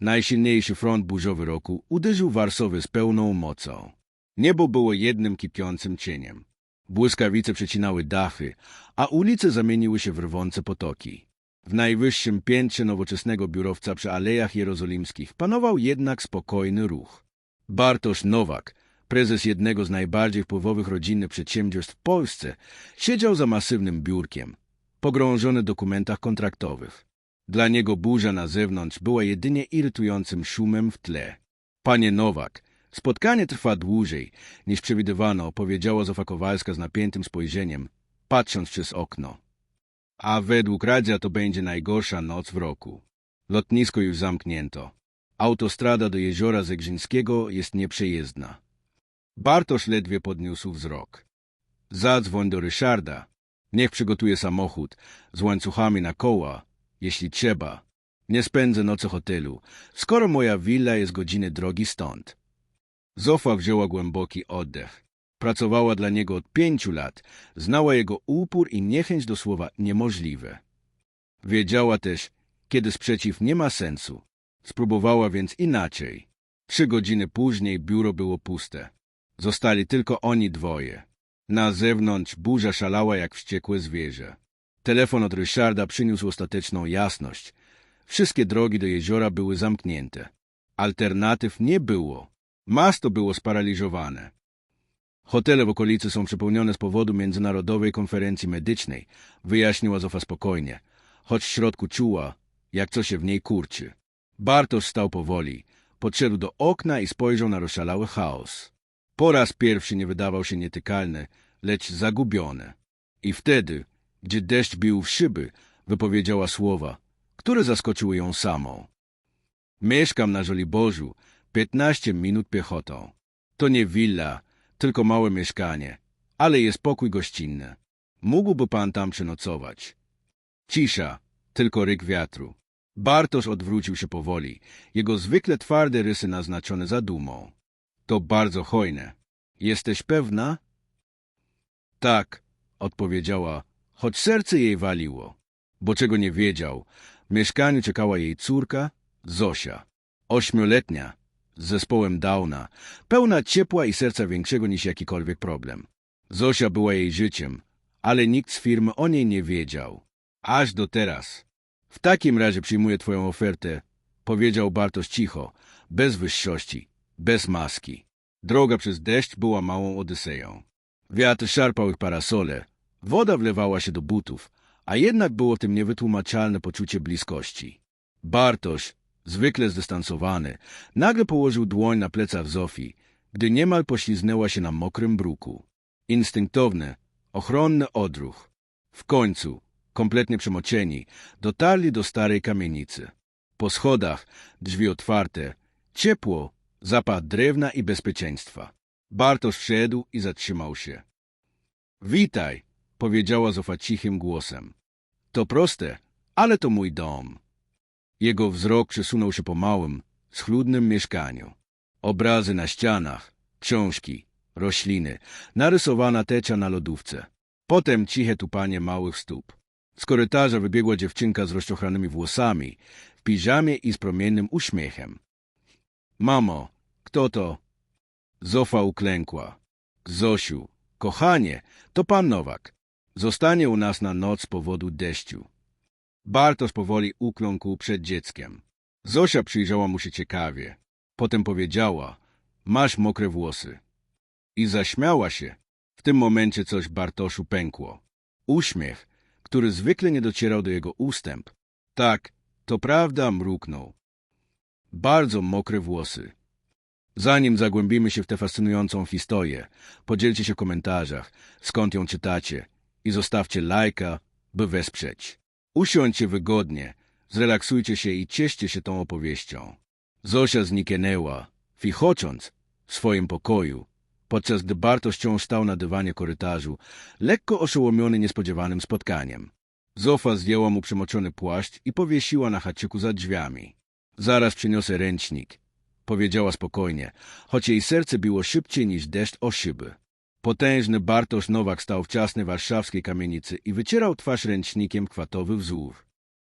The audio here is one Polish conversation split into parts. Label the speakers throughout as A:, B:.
A: Najsilniejszy front burzowy roku uderzył Warszawę z pełną mocą. Niebo było jednym kipiącym cieniem. Błyskawice przecinały dachy, a ulice zamieniły się w rwące potoki. W najwyższym piętrze nowoczesnego biurowca przy Alejach Jerozolimskich panował jednak spokojny ruch. Bartosz Nowak, prezes jednego z najbardziej wpływowych rodzinnych przedsiębiorstw w Polsce, siedział za masywnym biurkiem, pogrążony w dokumentach kontraktowych. Dla niego burza na zewnątrz była jedynie irytującym szumem w tle. Panie Nowak, spotkanie trwa dłużej, niż przewidywano, powiedziała Zofa Kowalska z napiętym spojrzeniem, patrząc przez okno. A według radia to będzie najgorsza noc w roku. Lotnisko już zamknięto. Autostrada do jeziora Zegrzyńskiego jest nieprzejezdna. Bartosz ledwie podniósł wzrok. Zadzwoń do Ryszarda. Niech przygotuje samochód z łańcuchami na koła, jeśli trzeba. Nie spędzę nocy hotelu, skoro moja willa jest godziny drogi stąd. Zofa wzięła głęboki oddech. Pracowała dla niego od pięciu lat, znała jego upór i niechęć do słowa niemożliwe. Wiedziała też, kiedy sprzeciw nie ma sensu. Spróbowała więc inaczej. Trzy godziny później biuro było puste. Zostali tylko oni dwoje. Na zewnątrz burza szalała jak wściekłe zwierzę. Telefon od Ryszarda przyniósł ostateczną jasność. Wszystkie drogi do jeziora były zamknięte. Alternatyw nie było. Miasto było sparaliżowane. Hotele w okolicy są przepełnione z powodu Międzynarodowej Konferencji Medycznej, wyjaśniła Zofa spokojnie, choć w środku czuła, jak co się w niej kurczy. Bartosz stał powoli, podszedł do okna i spojrzał na rozszalały chaos. Po raz pierwszy nie wydawał się nietykalny, lecz zagubiony. I wtedy, gdzie deszcz bił w szyby, wypowiedziała słowa, które zaskoczyły ją samą. Mieszkam na Żoliborzu, piętnaście minut piechotą. To nie willa, tylko małe mieszkanie, ale jest pokój gościnny. Mógłby pan tam przenocować. Cisza, tylko ryk wiatru. Bartosz odwrócił się powoli, jego zwykle twarde rysy naznaczone zadumą. To bardzo hojne. Jesteś pewna? Tak, odpowiedziała, choć serce jej waliło. Bo czego nie wiedział, w mieszkaniu czekała jej córka, Zosia, ośmioletnia, z zespołem Downa, pełna ciepła i serca większego niż jakikolwiek problem. Zosia była jej życiem, ale nikt z firmy o niej nie wiedział. Aż do teraz. W takim razie przyjmuję twoją ofertę, powiedział Bartosz cicho, bez wyższości, bez maski. Droga przez deszcz była małą odyseją. Wiatr szarpał ich parasole, woda wlewała się do butów, a jednak było tym niewytłumaczalne poczucie bliskości. Bartosz, zwykle zdystansowany, nagle położył dłoń na plecach Zofii, gdy niemal pośliznęła się na mokrym bruku. Instynktowny, ochronny odruch. W końcu, kompletnie przemoczeni, dotarli do starej kamienicy. Po schodach, drzwi otwarte, ciepło, zapach drewna i bezpieczeństwa. Bartosz wszedł i zatrzymał się. Witaj, powiedziała Zofa cichym głosem. To proste, ale to mój dom. Jego wzrok przesunął się po małym, schludnym mieszkaniu. Obrazy na ścianach, książki, rośliny, narysowana tecza na lodówce. Potem ciche tupanie małych stóp. Z korytarza wybiegła dziewczynka z rozczochranymi włosami, w piżamie i z promiennym uśmiechem. Mamo, kto to? Zofa uklękła. Zosiu, kochanie, to pan Nowak. Zostanie u nas na noc z powodu deszczu. Bartosz powoli ukląkł przed dzieckiem. Zosia przyjrzała mu się ciekawie. Potem powiedziała, masz mokre włosy. I zaśmiała się. W tym momencie coś Bartoszu pękło. Uśmiech, który zwykle nie docierał do jego ustęp. Tak, to prawda, mruknął. Bardzo mokre włosy. Zanim zagłębimy się w tę fascynującą historię, podzielcie się w komentarzach, skąd ją czytacie i zostawcie lajka, by wesprzeć. Usiądźcie wygodnie, zrelaksujcie się i cieszcie się tą opowieścią. Zosia zniknęła, fichocząc w swoim pokoju, podczas gdy Bartosz wciąż stał na dywanie korytarzu, lekko oszołomiony niespodziewanym spotkaniem. Zofa zdjęła mu przemoczony płaszcz i powiesiła na haczyku za drzwiami. Zaraz przyniosę ręcznik, powiedziała spokojnie, choć jej serce biło szybciej niż deszcz o szyby. Potężny Bartosz Nowak stał w ciasnej warszawskiej kamienicy i wycierał twarz ręcznikiem kwatowy wzór.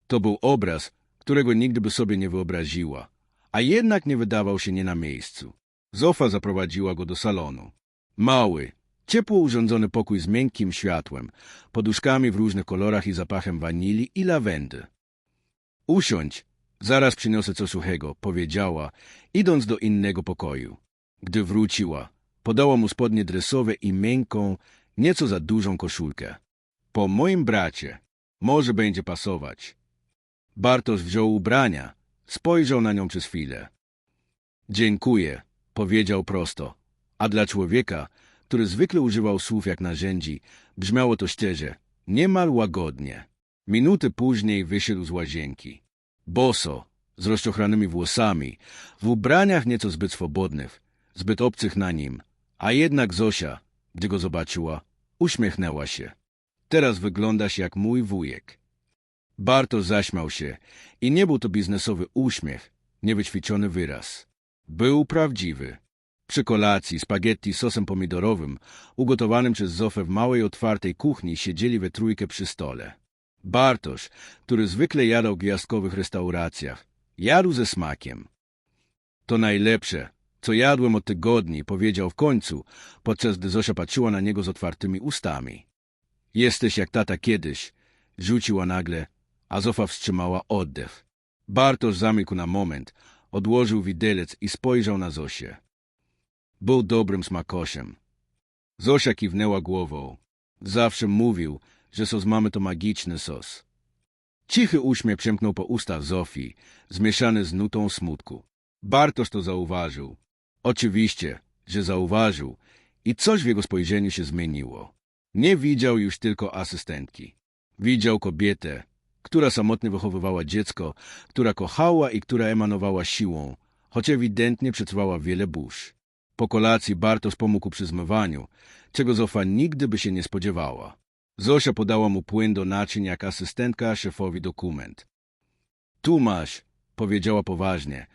A: To był obraz, którego nigdy by sobie nie wyobraziła, a jednak nie wydawał się nie na miejscu. Zofa zaprowadziła go do salonu. Mały, ciepło urządzony pokój z miękkim światłem, poduszkami w różnych kolorach i zapachem wanilii i lawendy. Usiądź, zaraz przyniosę co suchego, powiedziała, idąc do innego pokoju. Gdy wróciła, podała mu spodnie dresowe i miękką, nieco za dużą koszulkę. Po moim bracie, może będzie pasować. Bartosz wziął ubrania, spojrzał na nią przez chwilę. Dziękuję, powiedział prosto, a dla człowieka, który zwykle używał słów jak narzędzi, brzmiało to szczerze, niemal łagodnie. Minuty później wyszedł z łazienki. Boso, z rozczochranymi włosami, w ubraniach nieco zbyt swobodnych, zbyt obcych na nim, a jednak Zosia, gdy go zobaczyła, uśmiechnęła się. Teraz wyglądasz jak mój wujek. Bartosz zaśmiał się i nie był to biznesowy uśmiech, niewyćwiczony wyraz. Był prawdziwy. Przy kolacji spaghetti z sosem pomidorowym, ugotowanym przez Zofę w małej otwartej kuchni, siedzieli we trójkę przy stole. Bartosz, który zwykle jadał w gwiazdkowych restauracjach, jadł ze smakiem. To najlepsze, co jadłem od tygodni, powiedział w końcu, podczas gdy Zosia patrzyła na niego z otwartymi ustami. Jesteś jak tata kiedyś, rzuciła nagle, a Zofa wstrzymała oddech. Bartosz zamilkł na moment, odłożył widelec i spojrzał na Zosię. Był dobrym smakosiem. Zosia kiwnęła głową. Zawsze mówił, że sos mamy to magiczny sos. Cichy uśmiech przemknął po ustach Zofii, zmieszany z nutą smutku. Bartosz to zauważył. Oczywiście, że zauważył i coś w jego spojrzeniu się zmieniło. Nie widział już tylko asystentki. Widział kobietę, która samotnie wychowywała dziecko, która kochała i która emanowała siłą, choć ewidentnie przetrwała wiele burz. Po kolacji Bartosz pomógł przy zmywaniu, czego Zofa nigdy by się nie spodziewała. Zosia podała mu płyn do naczyń jak asystentka szefowi dokument. Tu masz, powiedziała poważnie.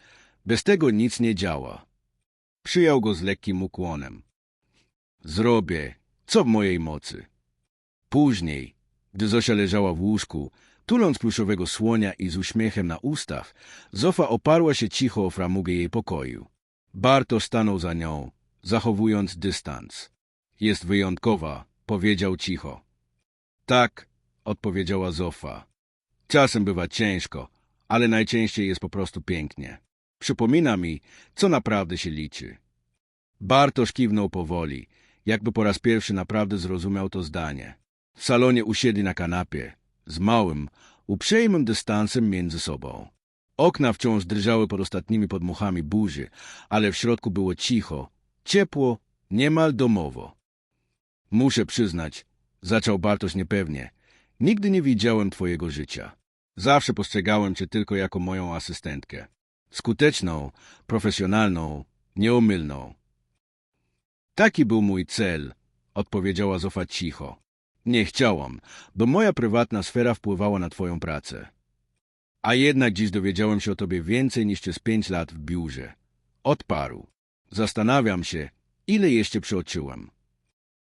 A: Bez tego nic nie działa. Przyjął go z lekkim ukłonem. Zrobię, co w mojej mocy. Później, gdy Zosia leżała w łóżku, tuląc pluszowego słonia i z uśmiechem na ustach, Zofa oparła się cicho o framugę jej pokoju. Barto stanął za nią, zachowując dystans. Jest wyjątkowa, powiedział cicho. Tak, odpowiedziała Zofa. Czasem bywa ciężko, ale najczęściej jest po prostu pięknie. Przypomina mi, co naprawdę się liczy. Bartosz kiwnął powoli, jakby po raz pierwszy naprawdę zrozumiał to zdanie. W salonie usiedli na kanapie, z małym, uprzejmym dystansem między sobą. Okna wciąż drżały pod ostatnimi podmuchami burzy, ale w środku było cicho, ciepło, niemal domowo. Muszę przyznać, zaczął Bartosz niepewnie, nigdy nie widziałem twojego życia. Zawsze postrzegałem cię tylko jako moją asystentkę. Skuteczną, profesjonalną, nieomylną. Taki był mój cel, odpowiedziała Zofa cicho. Nie chciałam, bo moja prywatna sfera wpływała na twoją pracę. A jednak dziś dowiedziałem się o tobie więcej niż przez pięć lat w biurze. Odparł. Zastanawiam się, ile jeszcze przeoczyłem.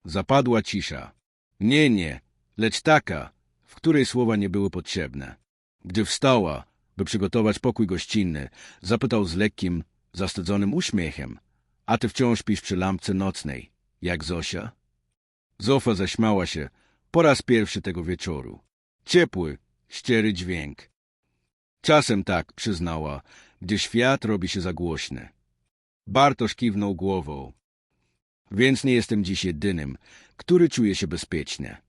A: Zapadła cisza. Nie, nie, lecz taka, w której słowa nie były potrzebne. Gdy wstała, by przygotować pokój gościnny, zapytał z lekkim, zastydzonym uśmiechem. A ty wciąż śpisz przy lampce nocnej, jak Zosia? Zofa zaśmiała się po raz pierwszy tego wieczoru. Ciepły, ściery dźwięk. Czasem tak, przyznała, gdy świat robi się za głośny. Bartosz kiwnął głową. Więc nie jestem dziś jedynym, który czuje się bezpiecznie.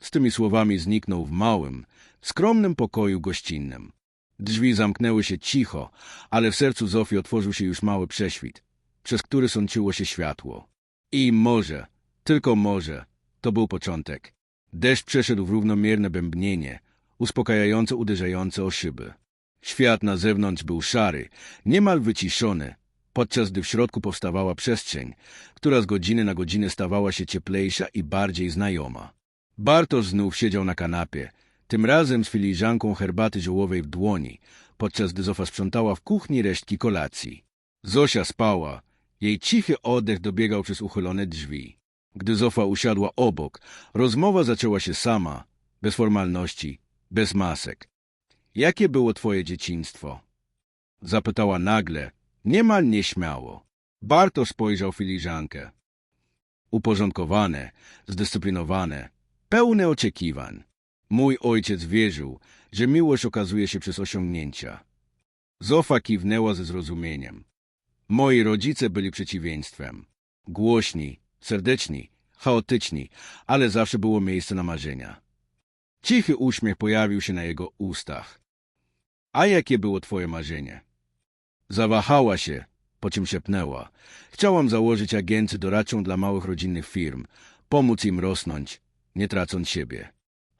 A: Z tymi słowami zniknął w małym, skromnym pokoju gościnnym. Drzwi zamknęły się cicho, ale w sercu Zofii otworzył się już mały prześwit, przez który sączyło się światło. I może, tylko może, to był początek. Deszcz przeszedł w równomierne bębnienie, uspokajająco uderzające o szyby. Świat na zewnątrz był szary, niemal wyciszony, podczas gdy w środku powstawała przestrzeń, która z godziny na godzinę stawała się cieplejsza i bardziej znajoma. Bartosz znów siedział na kanapie, tym razem z filiżanką herbaty ziołowej w dłoni, podczas gdy Zofa sprzątała w kuchni resztki kolacji. Zosia spała, jej cichy oddech dobiegał przez uchylone drzwi. Gdy Zofa usiadła obok, rozmowa zaczęła się sama, bez formalności, bez masek. Jakie było twoje dzieciństwo? Zapytała nagle, niemal nieśmiało. Bartosz spojrzał filiżankę. Uporządkowane, zdyscyplinowane, pełne oczekiwań. Mój ojciec wierzył, że miłość okazuje się przez osiągnięcia. Zofa kiwnęła ze zrozumieniem. Moi rodzice byli przeciwieństwem. Głośni, serdeczni, chaotyczni, ale zawsze było miejsce na marzenia. Cichy uśmiech pojawił się na jego ustach. A jakie było twoje marzenie? Zawahała się, po czym szepnęła. Chciałam założyć agencję doradczą dla małych rodzinnych firm, pomóc im rosnąć, nie tracąc siebie.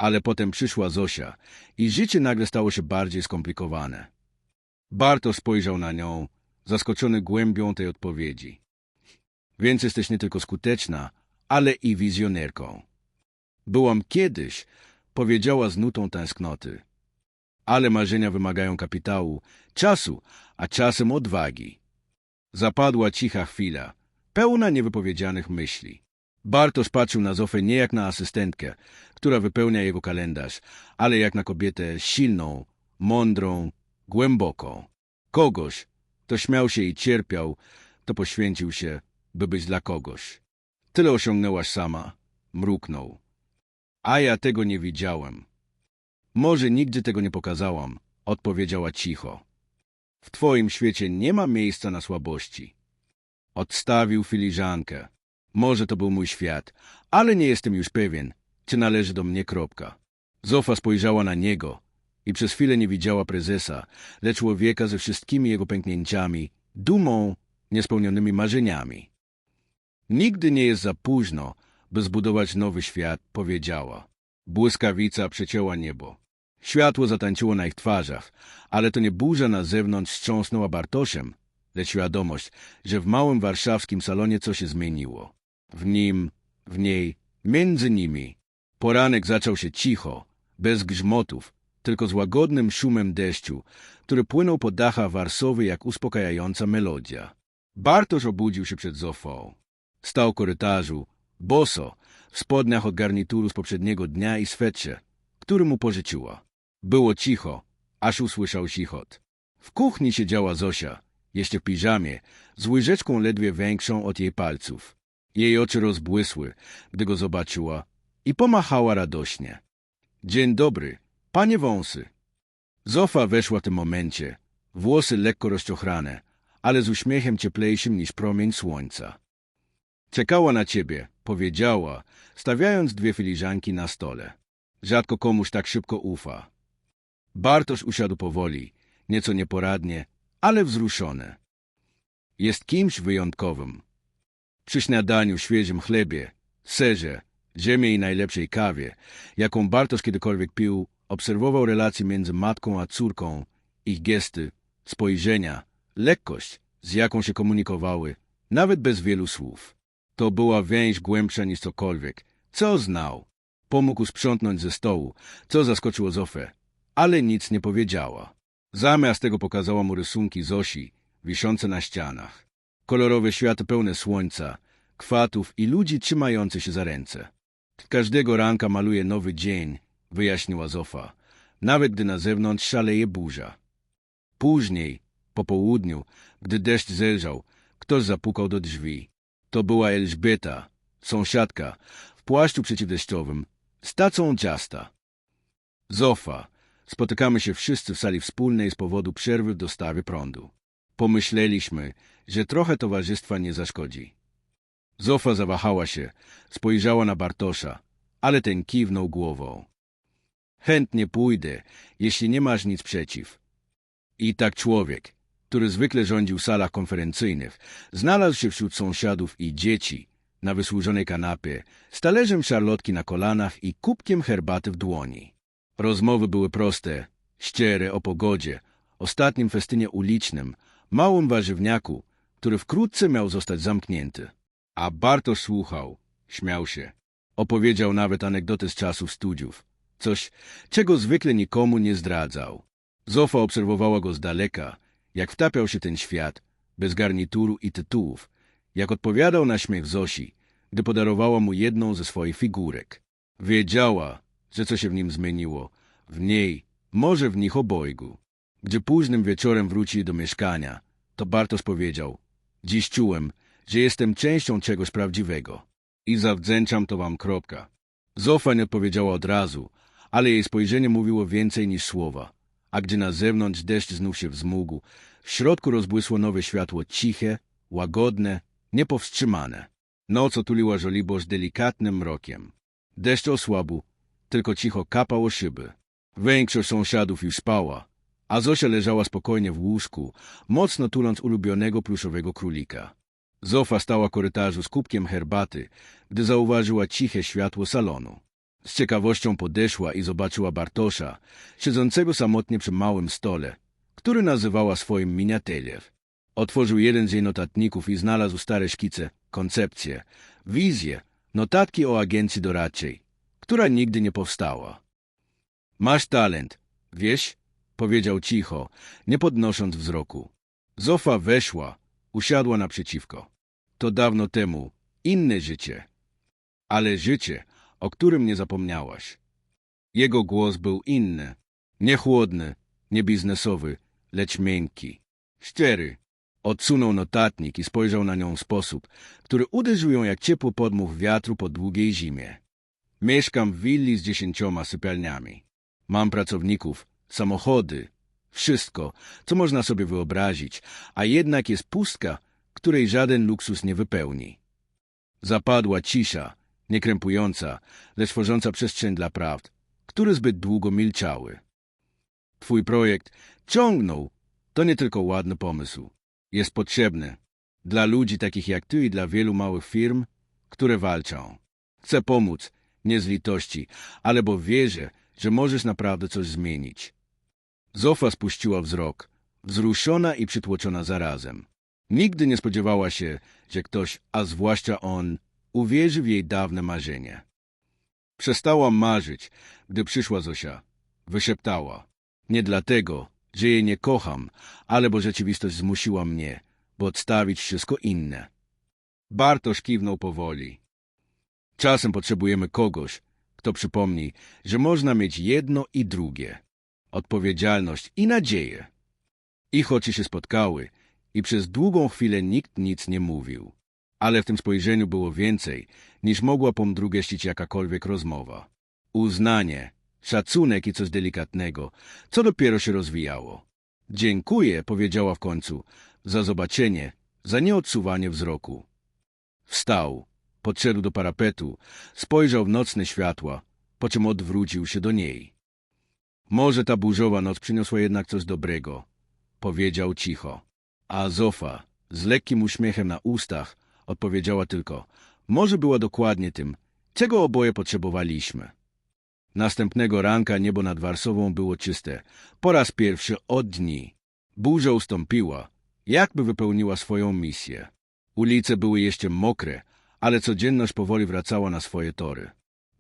A: Ale potem przyszła Zosia i życie nagle stało się bardziej skomplikowane. Barto spojrzał na nią, zaskoczony głębią tej odpowiedzi. Więc jesteś nie tylko skuteczna, ale i wizjonerką. Byłam kiedyś, powiedziała z nutą tęsknoty. Ale marzenia wymagają kapitału, czasu, a czasem odwagi. Zapadła cicha chwila, pełna niewypowiedzianych myśli. Bartosz patrzył na Zofę nie jak na asystentkę, która wypełnia jego kalendarz, ale jak na kobietę silną, mądrą, głęboką. Kogoś, kto śmiał się i cierpiał, to poświęcił się, by być dla kogoś. Tyle osiągnęłaś sama, mruknął. A ja tego nie widziałem. Może nigdy tego nie pokazałam, odpowiedziała cicho. W twoim świecie nie ma miejsca na słabości. Odstawił filiżankę. Może to był mój świat, ale nie jestem już pewien, czy należy do mnie kropka. Zofa spojrzała na niego i przez chwilę nie widziała prezesa, lecz człowieka ze wszystkimi jego pęknięciami, dumą, niespełnionymi marzeniami. Nigdy nie jest za późno, by zbudować nowy świat, powiedziała. Błyskawica przecięła niebo. Światło zatańczyło na ich twarzach, ale to nie burza na zewnątrz wstrząsnęła Bartoszem, lecz świadomość, że w małym warszawskim salonie coś się zmieniło. W nim, w niej, między nimi. Poranek zaczął się cicho, bez grzmotów, tylko z łagodnym szumem deszczu, który płynął po dachach Warszawy jak uspokajająca melodia. Bartosz obudził się przed Zofą. Stał w korytarzu, boso, w spodniach od garnituru z poprzedniego dnia i swetrze, który mu pożyczyła. Było cicho, aż usłyszał chichot. W kuchni siedziała Zosia, jeszcze w piżamie, z łyżeczką ledwie większą od jej palców. Jej oczy rozbłysły, gdy go zobaczyła i pomachała radośnie. Dzień dobry, panie wąsy. Zofa weszła w tym momencie, włosy lekko rozczochrane, ale z uśmiechem cieplejszym niż promień słońca. Czekała na ciebie, powiedziała, stawiając dwie filiżanki na stole. Rzadko komuś tak szybko ufa. Bartosz usiadł powoli, nieco nieporadnie, ale wzruszony. Jest kimś wyjątkowym. Przy śniadaniu, świeżym chlebie, serze, ziemie i najlepszej kawie, jaką Bartosz kiedykolwiek pił, obserwował relacje między matką a córką, ich gesty, spojrzenia, lekkość, z jaką się komunikowały, nawet bez wielu słów. To była więź głębsza niż cokolwiek, co znał. Pomógł sprzątnąć ze stołu, co zaskoczyło Zofę, ale nic nie powiedziała. Zamiast tego pokazała mu rysunki Zosi, wiszące na ścianach. Kolorowe światy pełne słońca, kwatów i ludzi trzymających się za ręce. Każdego ranka maluje nowy dzień, wyjaśniła Zofa, nawet gdy na zewnątrz szaleje burza. Później, po południu, gdy deszcz zelżał, ktoś zapukał do drzwi. To była Elżbieta, sąsiadka, w płaszczu przeciwdeszczowym, z tacą ciasta. Zofa, spotykamy się wszyscy w sali wspólnej z powodu przerwy w dostawie prądu. Pomyśleliśmy, że trochę towarzystwa nie zaszkodzi. Zofa zawahała się, spojrzała na Bartosza, ale ten kiwnął głową. Chętnie pójdę, jeśli nie masz nic przeciw. I tak człowiek, który zwykle rządził salach konferencyjnych, znalazł się wśród sąsiadów i dzieci na wysłużonej kanapie, z talerzem szarlotki na kolanach i kubkiem herbaty w dłoni. Rozmowy były proste, ściere o pogodzie, ostatnim festynie ulicznym, małym warzywniaku, który wkrótce miał zostać zamknięty. A Bartosz słuchał, śmiał się. Opowiedział nawet anegdoty z czasów studiów. Coś, czego zwykle nikomu nie zdradzał. Zofa obserwowała go z daleka, jak wtapiał się ten świat, bez garnituru i tytułów, jak odpowiadał na śmiech Zosi, gdy podarowała mu jedną ze swoich figurek. Wiedziała, że co się w nim zmieniło, w niej, może w nich obojgu. Gdy późnym wieczorem wrócili do mieszkania, to Bartosz powiedział Dziś czułem, że jestem częścią czegoś prawdziwego i zawdzięczam to wam kropka. Zofia nie odpowiedziała od razu, ale jej spojrzenie mówiło więcej niż słowa. A gdy na zewnątrz deszcz znów się wzmógł, w środku rozbłysło nowe światło ciche, łagodne, niepowstrzymane. Noc otuliła żoliborz delikatnym mrokiem. Deszcz osłabł, tylko cicho kapał o szyby. Większość sąsiadów już spała, a Zosia leżała spokojnie w łóżku, mocno tuląc ulubionego pluszowego królika. Zofa stała w korytarzu z kubkiem herbaty, gdy zauważyła ciche światło salonu. Z ciekawością podeszła i zobaczyła Bartosza, siedzącego samotnie przy małym stole, który nazywała swoim miniateliem. Otworzył jeden z jej notatników i znalazł stare szkice, koncepcje, wizje, notatki o agencji doradczej, która nigdy nie powstała. Masz talent, wiesz? Powiedział cicho, nie podnosząc wzroku. Zofa weszła, usiadła naprzeciwko. To dawno temu, inne życie. Ale życie, o którym nie zapomniałaś. Jego głos był inny, nie chłodny, nie biznesowy, lecz miękki, szczery. Odsunął notatnik i spojrzał na nią w sposób, który uderzył ją jak ciepły podmuch wiatru po długiej zimie. Mieszkam w willi z dziesięcioma sypialniami. Mam pracowników, samochody, wszystko, co można sobie wyobrazić, a jednak jest pustka, której żaden luksus nie wypełni. Zapadła cisza, niekrępująca, lecz tworząca przestrzeń dla prawd, które zbyt długo milczały. Twój projekt ciągnął. To nie tylko ładny pomysł. Jest potrzebny. Dla ludzi takich jak ty i dla wielu małych firm, które walczą. Chcę pomóc, nie z litości, ale bo wierzę, że możesz naprawdę coś zmienić. Zofa spuściła wzrok, wzruszona i przytłoczona zarazem. Nigdy nie spodziewała się, że ktoś, a zwłaszcza on, uwierzy w jej dawne marzenie. Przestała marzyć, gdy przyszła Zosia. Wyszeptała. Nie dlatego, że jej nie kocham, ale bo rzeczywistość zmusiła mnie, by odstawić wszystko inne. Bartosz kiwnął powoli. Czasem potrzebujemy kogoś, kto przypomni, że można mieć jedno i drugie. Odpowiedzialność i nadzieję. Ich oczy się spotkały i przez długą chwilę nikt nic nie mówił. Ale w tym spojrzeniu było więcej, niż mogła pomdrugeścić jakakolwiek rozmowa. Uznanie, szacunek i coś delikatnego, co dopiero się rozwijało. Dziękuję, powiedziała w końcu, za zobaczenie, za nieodsuwanie wzroku. Wstał, podszedł do parapetu, spojrzał w nocne światła, po czym odwrócił się do niej. Może ta burzowa noc przyniosła jednak coś dobrego, powiedział cicho. A Zofa, z lekkim uśmiechem na ustach, odpowiedziała tylko, może była dokładnie tym, czego oboje potrzebowaliśmy. Następnego ranka niebo nad Warsową było czyste, po raz pierwszy od dni. Burza ustąpiła, jakby wypełniła swoją misję. Ulice były jeszcze mokre, ale codzienność powoli wracała na swoje tory.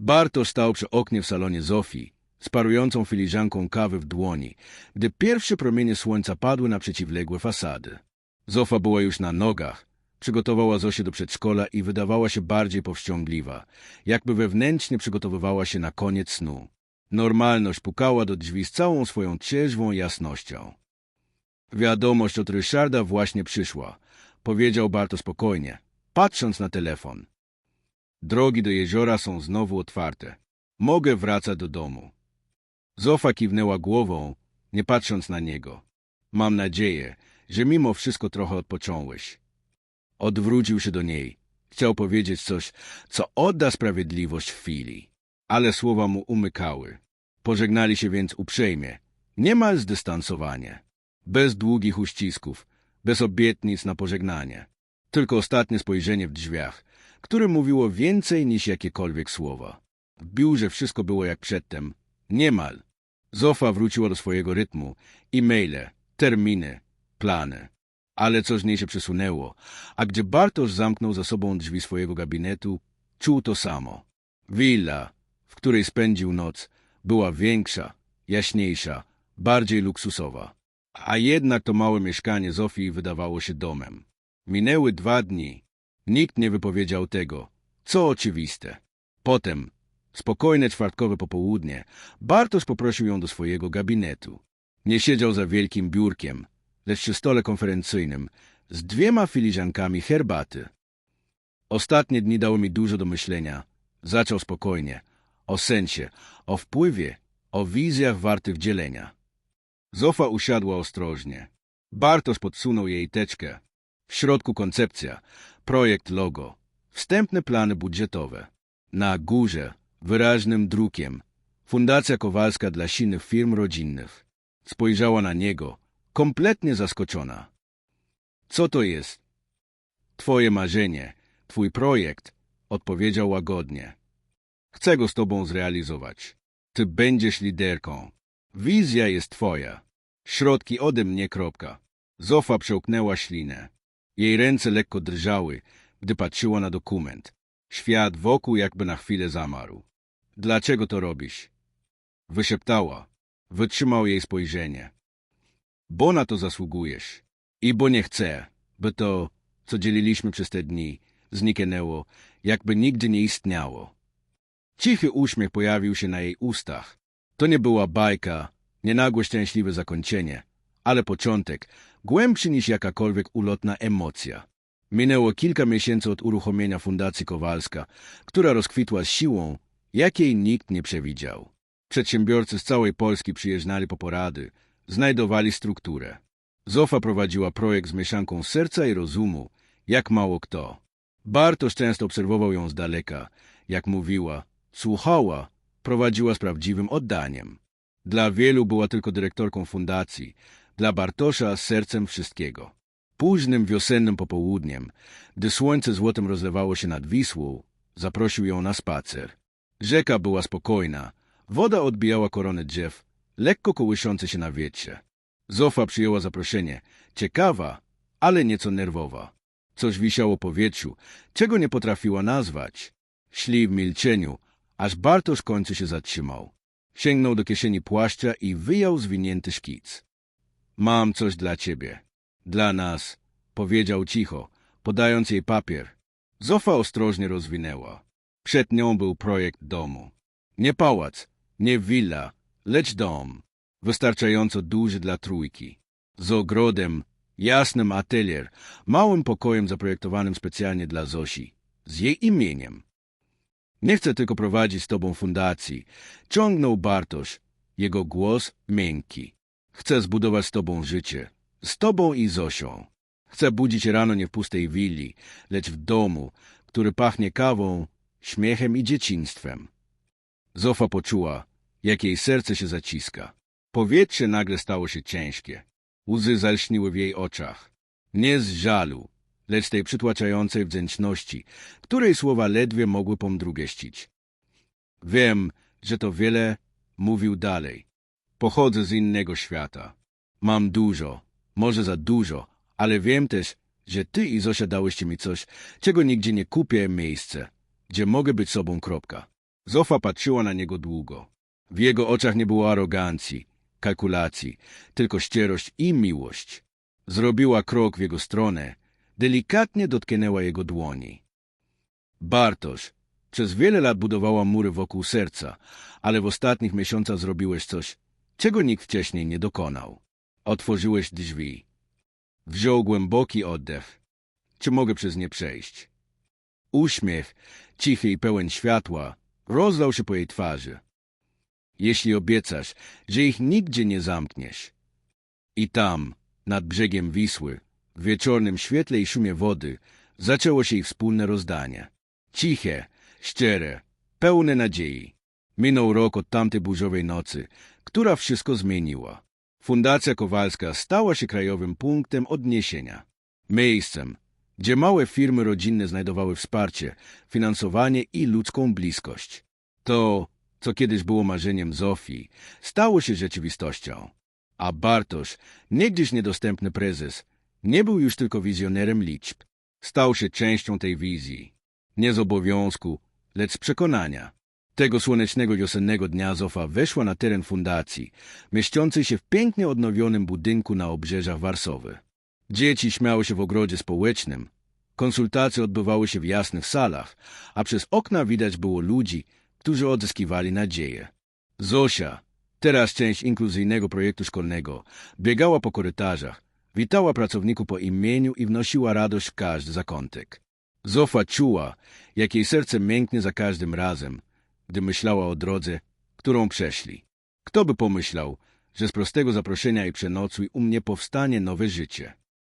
A: Bartosz stał przy oknie w salonie Zofii, z parującą filiżanką kawy w dłoni, gdy pierwsze promienie słońca padły na przeciwległe fasady. Zofa była już na nogach, przygotowała Zosię do przedszkola i wydawała się bardziej powściągliwa, jakby wewnętrznie przygotowywała się na koniec snu. Normalność pukała do drzwi z całą swoją trzeźwą jasnością. Wiadomość od Ryszarda właśnie przyszła, powiedział bardzo spokojnie, patrząc na telefon. Drogi do jeziora są znowu otwarte. Mogę wracać do domu. Zofa kiwnęła głową, nie patrząc na niego. Mam nadzieję, że mimo wszystko trochę odpocząłeś. Odwrócił się do niej. Chciał powiedzieć coś, co odda sprawiedliwość w chwili. Ale słowa mu umykały. Pożegnali się więc uprzejmie, niemal zdystansowanie. Bez długich uścisków, bez obietnic na pożegnanie. Tylko ostatnie spojrzenie w drzwiach, które mówiło więcej niż jakiekolwiek słowa. W biurze wszystko było jak przedtem. Niemal. Zofa wróciła do swojego rytmu. E-maile, terminy, plany. Ale coś z niej się przesunęło, a gdzie Bartosz zamknął za sobą drzwi swojego gabinetu, czuł to samo. Willa, w której spędził noc, była większa, jaśniejsza, bardziej luksusowa. A jednak to małe mieszkanie Zofii wydawało się domem. Minęły dwa dni. Nikt nie wypowiedział tego, co oczywiste. Potem, spokojne czwartkowe popołudnie, Bartosz poprosił ją do swojego gabinetu. Nie siedział za wielkim biurkiem, lecz przy stole konferencyjnym z dwiema filiżankami herbaty. Ostatnie dni dały mi dużo do myślenia. Zaczął spokojnie. O sensie, o wpływie, o wizjach wartych dzielenia. Zofa usiadła ostrożnie. Bartosz podsunął jej teczkę. W środku koncepcja, projekt logo, wstępne plany budżetowe. Na górze, wyraźnym drukiem, Fundacja Kowalska dla silnych firm rodzinnych. Spojrzała na niego, kompletnie zaskoczona. Co to jest? Twoje marzenie, twój projekt, odpowiedział łagodnie. Chcę go z tobą zrealizować. Ty będziesz liderką. Wizja jest twoja. Środki ode mnie, kropka. Zofa przełknęła ślinę. Jej ręce lekko drżały, gdy patrzyła na dokument. Świat wokół jakby na chwilę zamarł. Dlaczego to robisz? Wyszeptała. Wytrzymał jej spojrzenie. Bo na to zasługujesz. I bo nie chcę, by to, co dzieliliśmy przez te dni, zniknęło, jakby nigdy nie istniało. Cichy uśmiech pojawił się na jej ustach. To nie była bajka, nie nagłe szczęśliwe zakończenie, ale początek, głębszy niż jakakolwiek ulotna emocja. Minęło kilka miesięcy od uruchomienia Fundacji Kowalska, która rozkwitła z siłą, jakiej nikt nie przewidział. Przedsiębiorcy z całej Polski przyjeżdżali po porady, znajdowali strukturę. Zofa prowadziła projekt z mieszanką serca i rozumu, jak mało kto. Bartosz często obserwował ją z daleka. Jak mówiła, słuchała, prowadziła z prawdziwym oddaniem. Dla wielu była tylko dyrektorką fundacji, dla Bartosza sercem wszystkiego. Późnym wiosennym popołudniem, gdy słońce złotem rozlewało się nad Wisłą, zaprosił ją na spacer. Rzeka była spokojna, woda odbijała korony drzew, lekko kołyszące się na wietrze. Zofa przyjęła zaproszenie, ciekawa, ale nieco nerwowa. Coś wisiało w powietrzu, czego nie potrafiła nazwać. Szli w milczeniu, aż Bartosz w końcu się zatrzymał. Sięgnął do kieszeni płaszcza i wyjął zwinięty szkic. Mam coś dla ciebie. Dla nas, powiedział cicho, podając jej papier. Zofa ostrożnie rozwinęła. Przed nią był projekt domu. Nie pałac, nie willa, lecz dom. Wystarczająco duży dla trójki. Z ogrodem, jasnym atelier, małym pokojem zaprojektowanym specjalnie dla Zosi. Z jej imieniem. Nie chcę tylko prowadzić z tobą fundacji. Ciągnął Bartosz, jego głos miękki. Chcę zbudować z tobą życie. Z tobą i Zosią. Chcę budzić rano nie w pustej willi, lecz w domu, który pachnie kawą, śmiechem i dzieciństwem. Zofa poczuła, jak jej serce się zaciska. Powietrze nagle stało się ciężkie. Łzy zalśniły w jej oczach. Nie z żalu, lecz tej przytłaczającej wdzięczności, której słowa ledwie mogły pomdrugieścić. Wiem, że to wiele, mówił dalej. Pochodzę z innego świata. Mam dużo, może za dużo, ale wiem też, że ty i Zosia dałyście mi coś, czego nigdzie nie kupię miejsce, gdzie mogę być sobą kropka. Zofa patrzyła na niego długo. W jego oczach nie było arogancji, kalkulacji, tylko szczerość i miłość. Zrobiła krok w jego stronę, delikatnie dotknęła jego dłoni. Bartosz, przez wiele lat budowała mury wokół serca, ale w ostatnich miesiącach zrobiłeś coś, czego nikt wcześniej nie dokonał. Otworzyłeś drzwi. Wziął głęboki oddech. Czy mogę przez nie przejść? Uśmiech, cichy i pełen światła, rozlał się po jej twarzy. Jeśli obiecasz, że ich nigdzie nie zamkniesz. I tam, nad brzegiem Wisły, w wieczornym świetle i szumie wody, zaczęło się ich wspólne rozdanie. Ciche, szczere, pełne nadziei. Minął rok od tamtej burzowej nocy, która wszystko zmieniła. Fundacja Kowalska stała się krajowym punktem odniesienia. Miejscem, gdzie małe firmy rodzinne znajdowały wsparcie, finansowanie i ludzką bliskość. To, co kiedyś było marzeniem Zofii, stało się rzeczywistością. A Bartosz, niegdyś niedostępny prezes, nie był już tylko wizjonerem liczb. Stał się częścią tej wizji. Nie z obowiązku, lecz z przekonania. Tego słonecznego wiosennego dnia Zofa weszła na teren fundacji, mieszczącej się w pięknie odnowionym budynku na obrzeżach Warszawy. Dzieci śmiały się w ogrodzie społecznym, konsultacje odbywały się w jasnych salach, a przez okna widać było ludzi, którzy odzyskiwali nadzieję. Zosia, Teraz część inkluzyjnego projektu szkolnego biegała po korytarzach, witała pracowników po imieniu i wnosiła radość w każdy zakątek. Zofa czuła, jak jej serce mięknie za każdym razem, gdy myślała o drodze, którą przeszli. Kto by pomyślał, że z prostego zaproszenia i przenocuj u mnie powstanie nowe życie.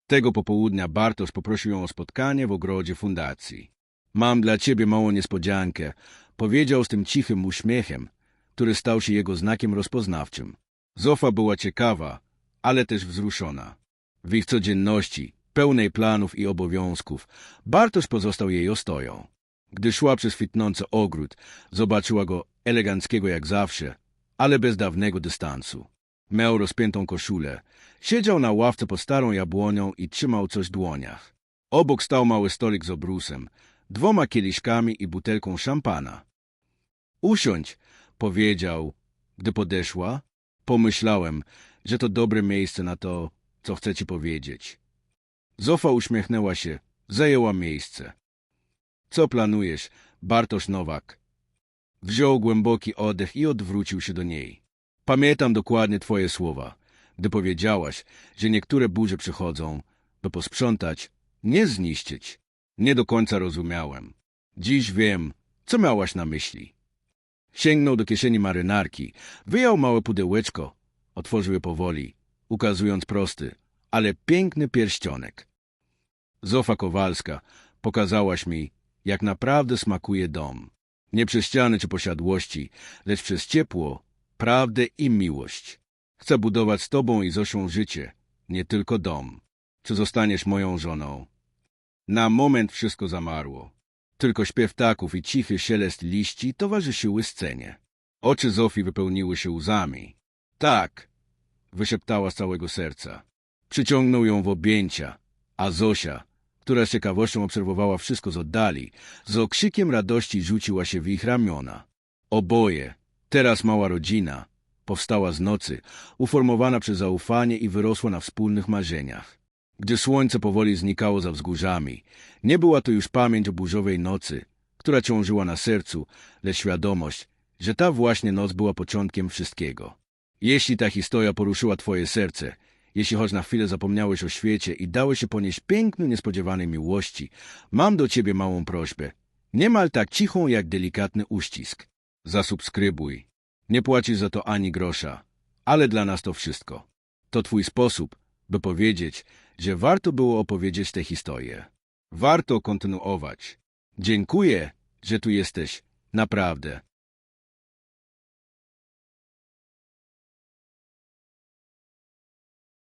A: Tego popołudnia Bartosz poprosił ją o spotkanie w ogrodzie fundacji. Mam dla ciebie małą niespodziankę, powiedział z tym cichym uśmiechem, który stał się jego znakiem rozpoznawczym. Zofa była ciekawa, ale też wzruszona. W ich codzienności, pełnej planów i obowiązków, Bartosz pozostał jej ostoją. Gdy szła przez kwitnący ogród, zobaczyła go eleganckiego jak zawsze, ale bez dawnego dystansu. Miał rozpiętą koszulę, siedział na ławce pod starą jabłonią i trzymał coś w dłoniach. Obok stał mały stolik z obrusem, dwoma kieliszkami i butelką szampana. Usiądź, powiedział, gdy podeszła. Pomyślałem, że to dobre miejsce na to, co chcę ci powiedzieć. Zofa uśmiechnęła się, zajęła miejsce. Co planujesz, Bartosz Nowak? Wziął głęboki oddech i odwrócił się do niej. Pamiętam dokładnie twoje słowa, gdy powiedziałaś, że niektóre burze przychodzą, by posprzątać, nie zniszczyć. Nie do końca rozumiałem. Dziś wiem, co miałaś na myśli. Sięgnął do kieszeni marynarki, wyjął małe pudełeczko, otworzył je powoli, ukazując prosty, ale piękny pierścionek. Zofa Kowalska, pokazałaś mi, jak naprawdę smakuje dom. Nie przez ściany czy posiadłości, lecz przez ciepło, prawdę i miłość. Chcę budować z tobą i Zosią życie, nie tylko dom. Czy zostaniesz moją żoną? Na moment wszystko zamarło. Tylko śpiew ptaków i cichy szelest liści towarzyszyły scenie. Oczy Zofii wypełniły się łzami. Tak, wyszeptała z całego serca. Przyciągnął ją w objęcia, a Zosia, która z ciekawością obserwowała wszystko z oddali, z okrzykiem radości rzuciła się w ich ramiona. Oboje, teraz mała rodzina, powstała z nocy, uformowana przez zaufanie i wyrosła na wspólnych marzeniach. Gdy słońce powoli znikało za wzgórzami, nie była to już pamięć o burzowej nocy, która ciążyła na sercu, lecz świadomość, że ta właśnie noc była początkiem wszystkiego. Jeśli ta historia poruszyła twoje serce, jeśli choć na chwilę zapomniałeś o świecie i dałeś się ponieść piękny, niespodziewanej miłości, mam do ciebie małą prośbę. Niemal tak cichą jak delikatny uścisk. Zasubskrybuj. Nie płacisz za to ani grosza, ale dla nas to wszystko. To twój sposób, by powiedzieć, że warto było opowiedzieć tę historię. Warto kontynuować. Dziękuję, że tu jesteś. Naprawdę.